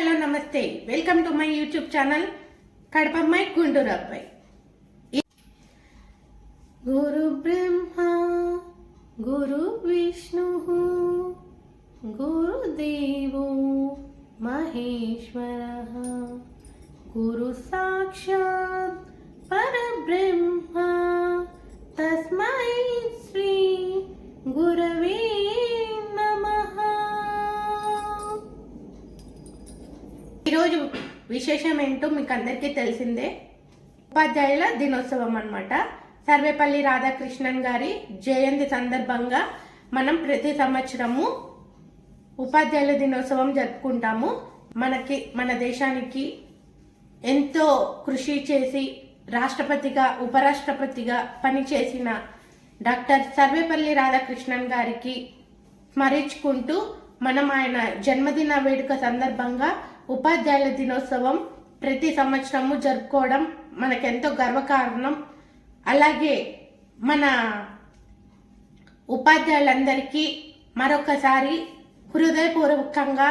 Hello నమస్తే. Welcome to my YouTube channel కడపమ్మాయి Guntur అబ్బాయి గురు బ్రహ్మ గురు విష్ణు గురుదేవో మహేశ్వర గురు సాక్షాత్ పరబ్రహ్మ. ఈరోజు విశేషం ఏంటో మీకు అందరికీ తెలిసిందే. ఉపాధ్యాయుల దినోత్సవం అనమాట సర్వేపల్లి రాధాకృష్ణన్ గారి జయంతి సందర్భంగా మనం ప్రతి సంవత్సరము ఉపాధ్యాయుల దినోత్సవం జరుపుకుంటాము. మనకి మన దేశానికి ఎంతో కృషి చేసి రాష్ట్రపతిగా ఉపరాష్ట్రపతిగా పనిచేసిన డాక్టర్ సర్వేపల్లి రాధాకృష్ణన్ గారికి స్మరించుకుంటూ మనం ఆయన జన్మదిన వేడుక సందర్భంగా ఉపాధ్యాయుల దినోత్సవం ప్రతి సంవత్సరము జరుపుకోవడం మనకెంతో గర్వకారణం. అలాగే మన ఉపాధ్యాయులందరికీ మరొకసారి హృదయపూర్వకంగా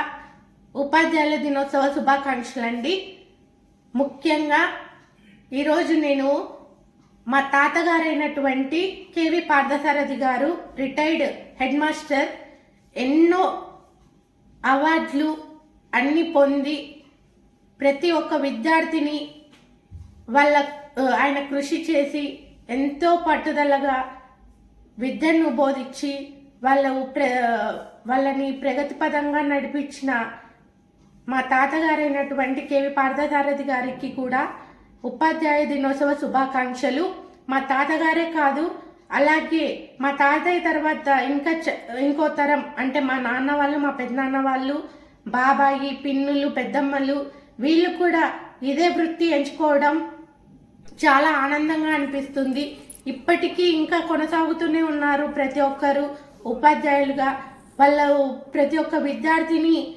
ఉపాధ్యాయుల దినోత్సవ శుభాకాంక్షలు అండి ముఖ్యంగా ఈరోజు నేను మా తాతగారైనటువంటి కేవి పార్థసారథి గారు రిటైర్డ్ హెడ్ మాస్టర్ ఎన్నో అవార్డులు అన్ని పొంది ప్రతి ఒక్క విద్యార్థిని వాళ్ళ ఆయన కృషి చేసి ఎంతో పట్టుదలగా విద్యను బోధించి వాళ్ళ ప్ర వాళ్ళని ప్రగతి పదంగా నడిపించిన మా తాతగారైనటువంటి కేవి పార్థసారథి గారికి కూడా ఉపాధ్యాయ దినోత్సవ శుభాకాంక్షలు. మా తాతగారే కాదు అలాగే మా తాతయ్య తర్వాత ఇంకా చ- ఇంకో తరం అంటే మా నాన్న వాళ్ళు మా పెద్దనాన్న వాళ్ళు బాబాయి పిన్నులు పెద్దమ్మలు వీళ్ళు కూడా ఇదే వృత్తి ఎంచుకోవడం చాలా ఆనందంగా అనిపిస్తుంది. ఇప్పటికీ ఇంకా కొనసాగుతూనే ఉన్నారు ప్రతి ఒక్కరు ఉపాధ్యాయులుగా. వాళ్ళ ప్రతి ఒక్క విద్యార్థిని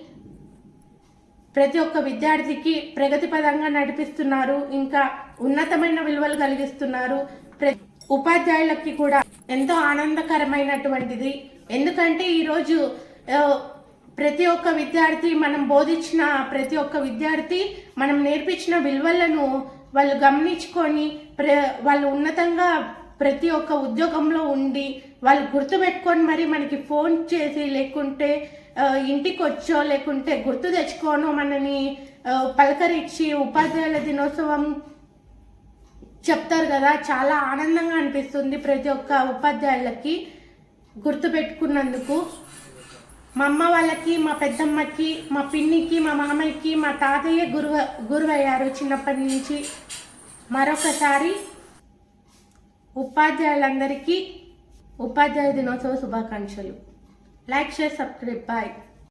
ప్రతి ఒక్క విద్యార్థికి ప్రగతి పదంగా నడిపిస్తున్నారు. ఇంకా ఉన్నతమైన విలువలు కలిగిస్తున్నారు. ప్ర- ఉపాధ్యాయులకి కూడా ఎంతో ఆనందకరమైనటువంటిది. ఎందుకంటే ఈరోజు ప్రతి ఒక్క విద్యార్థి మనం బోధించిన ప్రతి ఒక్క విద్యార్థి మనం నేర్పించిన విలువలను వాళ్ళు గమనించుకొని ప్ర వాళ్ళు ఉన్నతంగా ప్రతి ఒక్క ఉద్యోగంలో ఉండి వాళ్ళు గుర్తుపెట్టుకొని మరి మనకి ఫోన్ చేసి లేకుంటే ఇంటికి వచ్చో లేకుంటే గుర్తు తెచ్చుకోనో మనని పలకరించి ఉపాధ్యాయుల దినోత్సవం చెప్తారు కదా చాలా ఆనందంగా అనిపిస్తుంది ప్రతి ఒక్క ఉపాధ్యాయులకి గుర్తు పెట్టుకున్నందుకు మా అమ్మ వాళ్ళకి మా పెద్దమ్మకి మా పిన్నికి మా మామయ్యకి మా తాతయ్య గురువ గురువయ్యారు చిన్నప్పటి నుంచి. మరొకసారి ఉపాధ్యాయులందరికీ ఉపాధ్యాయ దినోత్సవ శుభాకాంక్షలు. Like share subscribe. బాయ్